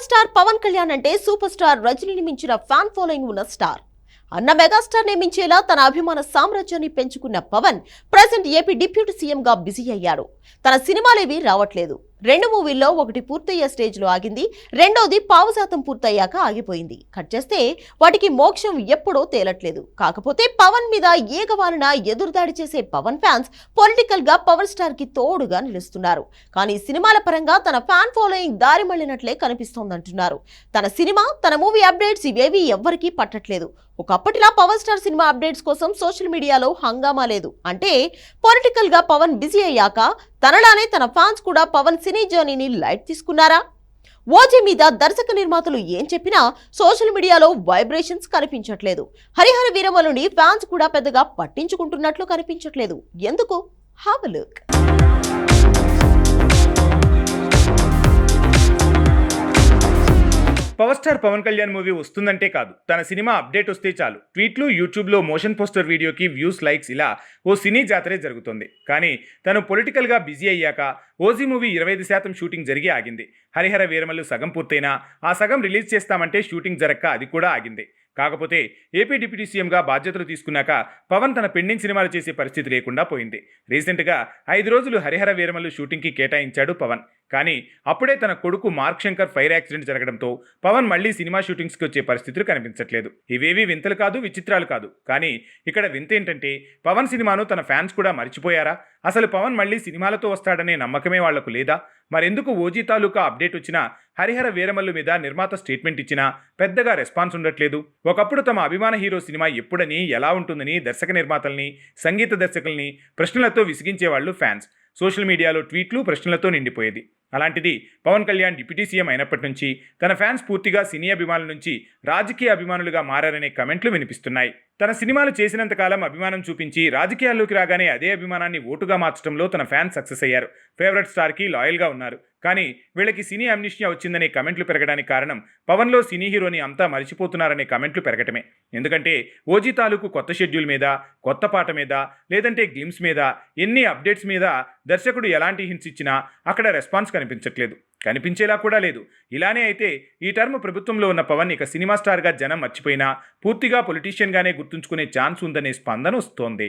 Power star Pawan Kalyan అంటే super star రజనీని మించిన ఫ్యాన్ ఫాలోయింగ్ ఉన్న స్టార్. అన్న మెగాస్టార్ని మించేలా తన అభిమాన సామ్రాజ్యాన్ని పెంచుకున్న పవన్ ప్రజెంట్ ఏపీ డిప్యూటీ సీఎంగా బిజీ అయ్యాడు. తన సినిమాలేవి రావట్లేదు. రెండు మూవీల్లో ఒకటి పూర్తయ్యే స్టేజ్లో ఆగింది. రెండోది పావు శాతం పూర్తయ్యాక ఆగిపోయింది. కట్ చేస్తే వాటికి మోక్షం ఎప్పుడో తేలట్లేదు. కాకపోతే పవన్ మీద ఏగవాలన ఎదురుదాడి చేసే పవన్ ఫ్యాన్స్ పొలిటికల్గా పవర్ స్టార్కి తోడుగా నిలుస్తున్నారు. కానీ సినిమాల పరంగా తన ఫ్యాన్ ఫాలోయింగ్ దారి మళ్ళినట్లే కనిపిస్తోందంటున్నారు. తన సినిమా తన మూవీ అప్డేట్స్ ఇవేవి ఎవ్వరికీ పట్టట్లేదు. ఒకప్పటిలా పవర్ స్టార్ సినిమా అప్డేట్స్ కోసం సోషల్ మీడియాలో హంగామా లేదు. అంటే పొలిటికల్గా పవన్ బిజీ అయ్యాక తనలానే తన ఫ్యాన్స్ కూడా పవన్ సినీ జర్నీని లైట్ తీసుకున్నారా? ఓజీ మీద దర్శక నిర్మాతలు ఏం చెప్పినా సోషల్ మీడియాలో వైబ్రేషన్స్ కనిపించట్లేదు. హరిహర వీరమలుని ఫ్యాన్స్ కూడా పెద్దగా పట్టించుకుంటున్నట్లు కనిపించట్లేదు. ఎందుకు? Have look power star Pawan Kalyan movie వస్తుందంటే కాదు. తన సినిమా అప్డేట్ వస్తే చాలు. ట్వీట్లు యూట్యూబ్లో మోషన్ పోస్టర్ వీడియోకి వ్యూస్ లైక్స్ ఇలా ఓ సినీ జాతరే జరుగుతుంది. కానీ తను పొలిటికల్గా బిజీ అయ్యాక ఓజీ మూవీ ఇరవై ఐదు శాతం షూటింగ్ జరిగి ఆగింది. హరిహర వీరమల్లు సగం పూర్తయినా ఆ సగం రిలీజ్ చేస్తామంటే షూటింగ్ జరక్క అది కూడా ఆగింది. కాకపోతే ఏపీ డిప్యూటీ సీఎంగా బాధ్యతలు తీసుకున్నాక పవన్ తన పెండింగ్ సినిమాలు చేసే పరిస్థితి లేకుండా పోయింది. రీసెంట్గా ఐదు రోజులు హరిహర వీరమల్లు షూటింగ్కి కేటాయించాడు పవన్. కానీ అప్పుడే తన కొడుకు మార్క్ శంకర్ ఫైర్ యాక్సిడెంట్ జరగడంతో పవన్ మళ్ళీ సినిమా షూటింగ్స్కి వచ్చే పరిస్థితులు కనిపించట్లేదు. ఇవేవి వింతలు కాదు విచిత్రాలు కాదు. కానీ ఇక్కడ వింత ఏంటంటే పవన్ సినిమాను తన ఫ్యాన్స్ కూడా మర్చిపోయారా? అసలు పవన్ మళ్ళీ సినిమాలతో వస్తాడనే నమ్మకమే వాళ్ళకు లేదా? మరెందుకు ఓజీ తాలూకా అప్డేట్ వచ్చినా హరిహర వీరమల్లు మీద నిర్మాత స్టేట్మెంట్ ఇచ్చినా పెద్దగా రెస్పాన్స్ ఉండట్లేదు? ఒకప్పుడు తమ అభిమాన హీరో సినిమా ఎప్పుడని ఎలా ఉంటుందని దర్శక నిర్మాతల్ని సంగీత దర్శకుల్ని ప్రశ్నలతో విసిగించేవాళ్ళు ఫ్యాన్స్. సోషల్ మీడియాలో ట్వీట్లు ప్రశ్నలతో నిండిపోయేది. అలాంటిది పవన్ కళ్యాణ్ డిప్యూటీ సీఎం అయినప్పటి నుంచి తన ఫ్యాన్స్ పూర్తిగా సినీ అభిమానుల నుంచి రాజకీయ అభిమానులుగా మారారనే కమెంట్లు వినిపిస్తున్నాయి. తన సినిమాలు చేసినంతకాలం అభిమానం చూపించి రాజకీయాల్లోకి రాగానే అదే అభిమానాన్ని ఓటుగా మార్చడంలో తన ఫ్యాన్స్ సక్సెస్ అయ్యారు. ఫేవరెట్ స్టార్కి లాయల్గా ఉన్నారు. కానీ వీళ్ళకి సినీ అమ్నిషియా వచ్చిందనే కమెంట్లు పెరగడానికి కారణం పవన్లో సినీ హీరోని అంతా మరిచిపోతున్నారనే కమెంట్లు పెరగటమే. ఎందుకంటే ఓజీ తాలూకు కొత్త షెడ్యూల్ మీద కొత్త పాట మీద లేదంటే గేమ్స్ మీద ఎన్ని అప్డేట్స్ మీద దర్శకుడు ఎలాంటి హింట్స్ ఇచ్చినా అక్కడ రెస్పాన్స్ కనిపించట్లేదు. కనిపించేలా కూడా లేదు. ఇలానే అయితే ఈ టర్మ్ ప్రభుత్వంలో ఉన్న పవన్ ఇక సినిమా స్టార్గా జనం మర్చిపోయినా పూర్తిగా పొలిటీషియన్గానే గుర్తుంచుకునే ఛాన్స్ ఉందనే స్పందన వస్తోంది.